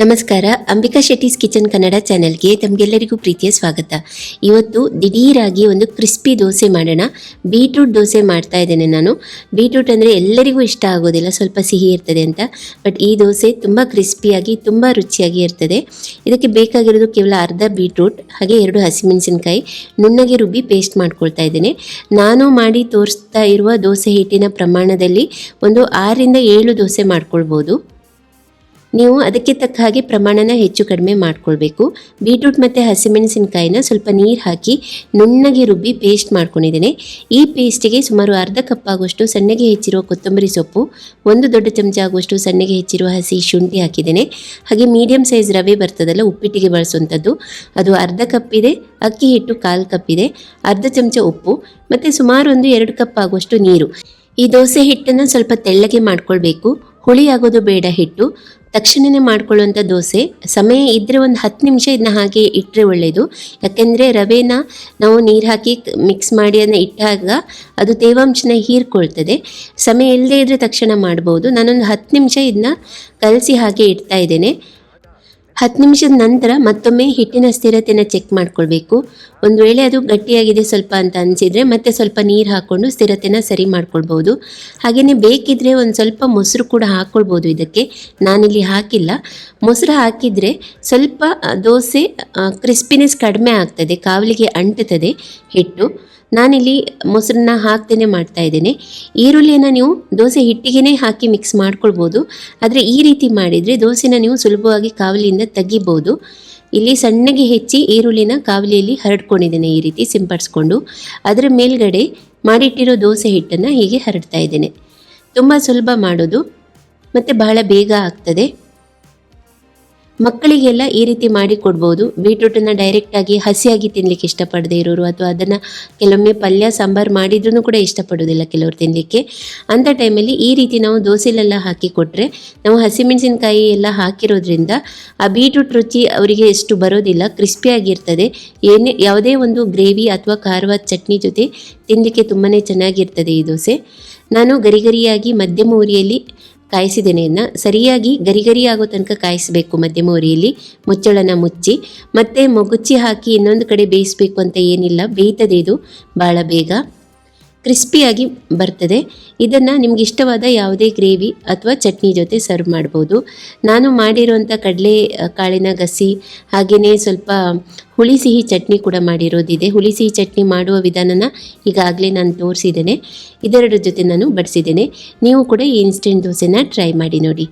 ನಮಸ್ಕಾರ, ಅಂಬಿಕಾ ಶೆಟ್ಟೀಸ್ ಕಿಚನ್ ಕನ್ನಡ ಚಾನೆಲ್ಗೆ ತಮಗೆಲ್ಲರಿಗೂ ಪ್ರೀತಿಯ ಸ್ವಾಗತ. ಇವತ್ತು ದಿಢೀರಾಗಿ ಒಂದು ಕ್ರಿಸ್ಪಿ ದೋಸೆ ಮಾಡೋಣ. ಬೀಟ್ರೂಟ್ ದೋಸೆ ಮಾಡ್ತಾ ಇದ್ದೇನೆ ನಾನು. ಬೀಟ್ರೂಟ್ ಅಂದರೆ ಎಲ್ಲರಿಗೂ ಇಷ್ಟ ಆಗೋದಿಲ್ಲ, ಸ್ವಲ್ಪ ಸಿಹಿ ಇರ್ತದೆ ಅಂತ. ಬಟ್ ಈ ದೋಸೆ ತುಂಬ ಕ್ರಿಸ್ಪಿಯಾಗಿ, ತುಂಬ ರುಚಿಯಾಗಿ ಇರ್ತದೆ. ಇದಕ್ಕೆ ಬೇಕಾಗಿರೋದು ಕೇವಲ ಅರ್ಧ ಬೀಟ್ರೂಟ್, ಹಾಗೆ ಎರಡು ಹಸಿಮೆಣಸಿನಕಾಯಿ, ನುಣ್ಣಗೆ ರುಬ್ಬಿ ಪೇಸ್ಟ್ ಮಾಡ್ಕೊಳ್ತಾ ಇದ್ದೇನೆ. ನಾನು ಮಾಡಿ ತೋರಿಸ್ತಾ ಇರುವ ದೋಸೆ ಹಿಟ್ಟಿನ ಪ್ರಮಾಣದಲ್ಲಿ ಒಂದು ಆರರಿಂದ ಏಳು ದೋಸೆ ಮಾಡ್ಕೊಳ್ಬೋದು. ನೀವು ಅದಕ್ಕೆ ತಕ್ಕ ಹಾಗೆ ಪ್ರಮಾಣನ ಹೆಚ್ಚು ಕಡಿಮೆ ಮಾಡ್ಕೊಳ್ಬೇಕು. ಬೀಟ್ರೂಟ್ ಮತ್ತು ಹಸಿಮೆಣಸಿನಕಾಯಿನ ಸ್ವಲ್ಪ ನೀರು ಹಾಕಿ ನುಣ್ಣಗೆ ರುಬ್ಬಿ ಪೇಸ್ಟ್ ಮಾಡ್ಕೊಂಡಿದ್ದೇನೆ. ಈ ಪೇಸ್ಟಿಗೆ ಸುಮಾರು ಅರ್ಧ ಕಪ್ ಆಗುವಷ್ಟು ಸಣ್ಣಗೆ ಹೆಚ್ಚಿರುವ ಕೊತ್ತಂಬರಿ ಸೊಪ್ಪು, ಒಂದು ದೊಡ್ಡ ಚಮಚ ಆಗುವಷ್ಟು ಸಣ್ಣಗೆ ಹೆಚ್ಚಿರುವ ಹಸಿ ಶುಂಠಿ ಹಾಕಿದ್ದೇನೆ. ಹಾಗೆ ಮೀಡಿಯಂ ಸೈಜ್ ರವೆ ಬರ್ತದಲ್ಲ, ಉಪ್ಪಿಟ್ಟಿಗೆ ಬಳಸುವಂಥದ್ದು. ಅದು ಅರ್ಧ ಕಪ್ ಇದೆ, ಅಕ್ಕಿ ಹಿಟ್ಟು ಕಾಲು ಕಪ್ ಇದೆ, ಅರ್ಧ ಚಮಚ ಉಪ್ಪು ಮತ್ತು ಸುಮಾರು ಒಂದು ಎರಡು ಕಪ್ ಆಗುವಷ್ಟು ನೀರು. ಈ ದೋಸೆ ಹಿಟ್ಟನ್ನು ಸ್ವಲ್ಪ ತೆಳ್ಳಗೆ ಮಾಡ್ಕೊಳ್ಬೇಕು. ಹುಳಿ ಆಗೋದು ಬೇಡ ಹಿಟ್ಟು ತಕ್ಷಣವೇ ಮಾಡ್ಕೊಳ್ಳುವಂಥ ದೋಸೆ. ಸಮಯ ಇದ್ದರೆ ಒಂದು ಹತ್ತು ನಿಮಿಷ ಇದನ್ನ ಹಾಗೆ ಇಟ್ಟರೆ ಒಳ್ಳೆಯದು ಯಾಕೆಂದರೆ ರವೆನ ನಾವು ನೀರು ಹಾಕಿ ಮಿಕ್ಸ್ ಮಾಡಿ ಅದನ್ನ ಇಟ್ಟಾಗ ಅದು ತೇವಾಂಶನ ಹೀರ್ಕೊಳ್ತದೆ. ಸಮಯ ಇಲ್ಲದೇ ಇದ್ದರೆ ತಕ್ಷಣ ಮಾಡ್ಬೋದು. ನಾನೊಂದು ಹತ್ತು ನಿಮಿಷ ಇದನ್ನ ಕಲಸಿ ಹಾಗೆ ಇಡ್ತಾ ಇದ್ದೇನೆ. ಹತ್ತು ನಿಮಿಷದ ನಂತರ ಮತ್ತೊಮ್ಮೆ ಹಿಟ್ಟಿನ ಸ್ಥಿರತೆನ ಚೆಕ್ ಮಾಡ್ಕೊಳ್ಬೇಕು. ಒಂದು ವೇಳೆ ಅದು ಗಟ್ಟಿಯಾಗಿದೆ ಸ್ವಲ್ಪ ಅಂತ ಅನಿಸಿದರೆ ಮತ್ತೆ ಸ್ವಲ್ಪ ನೀರು ಹಾಕ್ಕೊಂಡು ಸ್ಥಿರತೆನ ಸರಿ ಮಾಡ್ಕೊಳ್ಬೋದು ಹಾಗೆಯೇ ಬೇಕಿದ್ರೆ ಒಂದು ಸ್ವಲ್ಪ ಮೊಸರು ಕೂಡ ಹಾಕ್ಕೊಳ್ಬೋದು ಇದಕ್ಕೆ. ನಾನಿಲ್ಲಿ ಹಾಕಿಲ್ಲ. ಮೊಸರು ಹಾಕಿದರೆ ಸ್ವಲ್ಪ ದೋಸೆ ಕ್ರಿಸ್ಪಿನೆಸ್ ಕಡಿಮೆ ಆಗ್ತದೆ, ಕಾವಲಿಗೆ ಅಂಟುತ್ತದೆ ಹಿಟ್ಟು. ನಾನಿಲ್ಲಿ ಮೊಸರನ್ನ ಹಾಕ್ತೇನೆ ಮಾಡ್ತಾ ಇದ್ದೇನೆ. ಈರುಳ್ಳಿಯನ್ನು ನೀವು ದೋಸೆ ಹಿಟ್ಟಿಗೆ ಹಾಕಿ ಮಿಕ್ಸ್ ಮಾಡ್ಕೊಳ್ಬೋದು ಆದರೆ ಈ ರೀತಿ ಮಾಡಿದರೆ ದೋಸೆನ ನೀವು ಸುಲಭವಾಗಿ ಕಾವಲಿಯಿಂದ ತೆಗಿಬೋದು ಇಲ್ಲಿ ಸಣ್ಣಗೆ ಹೆಚ್ಚಿ ಈರುಳ್ಳಿನ ಕಾವಲಿಯಲ್ಲಿ ಹರಡ್ಕೊಂಡಿದ್ದೇನೆ ಈ ರೀತಿ ಸಿಂಪಡಿಸ್ಕೊಂಡು. ಅದರ ಮೇಲ್ಗಡೆ ಮಾಡಿಟ್ಟಿರೋ ದೋಸೆ ಹಿಟ್ಟನ್ನು ಹೀಗೆ ಹರಡ್ತಾ ಇದ್ದೇನೆ. ತುಂಬ ಸುಲಭ ಮಾಡೋದು, ಮತ್ತು ಬಹಳ ಬೇಗ ಆಗ್ತದೆ. ಮಕ್ಕಳಿಗೆಲ್ಲ ಈ ರೀತಿ ಮಾಡಿ ಕೊಡ್ಬೋದು. ಬೀಟ್ರೂಟನ್ನು ಡೈರೆಕ್ಟಾಗಿ ಹಸಿಯಾಗಿ ತಿನ್ನಲಿಕ್ಕೆ ಇಷ್ಟಪಡದೇ ಇರೋರು ಅಥವಾ ಅದನ್ನು ಕೆಲವೊಮ್ಮೆ ಪಲ್ಯ, ಸಾಂಬಾರು ಮಾಡಿದ್ರೂ ಕೂಡ ಇಷ್ಟಪಡೋದಿಲ್ಲ ಕೆಲವರು ತಿನ್ನಲಿಕ್ಕೆ ಅಂಥ ಟೈಮಲ್ಲಿ ಈ ರೀತಿ ನಾವು ದೋಸೆಲೆಲ್ಲ ಹಾಕಿ ಕೊಟ್ಟರೆ ನಾವು ಹಸಿಮೆಣಸಿನಕಾಯಿ ಎಲ್ಲ ಹಾಕಿರೋದ್ರಿಂದ ಆ ಬೀಟ್ರೂಟ್ ರುಚಿ ಅವರಿಗೆ ಎಷ್ಟು ಬರೋದಿಲ್ಲ ಕ್ರಿಸ್ಪಿಯಾಗಿರ್ತದೆ ಏನೇ, ಯಾವುದೇ ಒಂದು ಗ್ರೇವಿ ಅಥವಾ ಖಾರವಾದ ಚಟ್ನಿ ಜೊತೆ ತಿನ್ನಲಿಕ್ಕೆ ತುಂಬಾ ಚೆನ್ನಾಗಿರ್ತದೆ ಈ ದೋಸೆ. ನಾನು ಗರಿಗರಿಯಾಗಿ ಮಧ್ಯಮ ಉರಿಯಲ್ಲಿ ಕಾಯಿಸಿದ್ದೇನೆ ಇದನ್ನ ಸರಿಯಾಗಿ ಗರಿಗರಿ ಗರಿ ಆಗೋ ತನಕ ಕಾಯಿಸಬೇಕು ಮಧ್ಯಮ ಉರಿಯಲ್ಲಿ ಮುಚ್ಚಳನ ಮುಚ್ಚಿ, ಮತ್ತೆ ಮೊಗುಚಿ ಹಾಕಿ ಇನ್ನೊಂದು ಕಡೆ ಬೇಯಿಸಬೇಕು ಅಂತ ಏನಿಲ್ಲ. ಬೇಯ್ತದೆ ಇದು. ಭಾಳ ಬೇಗ. ಕ್ರಿಸ್ಪಿಯಾಗಿ ಬರ್ತದೆ. ಇದನ್ನು ನಿಮ್ಗೆ ಇಷ್ಟವಾದ ಯಾವುದೇ ಗ್ರೇವಿ ಅಥವಾ ಚಟ್ನಿ ಜೊತೆ ಸರ್ವ್ ಮಾಡ್ಬೋದು. ನಾನು ಮಾಡಿರುವಂಥ ಕಡಲೆ ಕಾಳಿನ ಗಸಿ ಹಾಗೆಯೇ ಸ್ವಲ್ಪ ಹುಳಿ ಸಿಹಿ ಚಟ್ನಿ ಕೂಡ ಮಾಡಿರೋದಿದೆ. ಹುಳಿ ಸಿಹಿ ಚಟ್ನಿ ಮಾಡುವ ವಿಧಾನನ ಈಗಾಗಲೇ ನಾನು ತೋರಿಸಿದ್ದೇನೆ. ಇದೆರಡರ ಜೊತೆ ನಾನು ಬಡಿಸಿದ್ದೇನೆ. ನೀವು ಕೂಡ ಈ ಇನ್ಸ್ಟೆಂಟ್ ದೋಸೆನ ಟ್ರೈ ಮಾಡಿ ನೋಡಿ.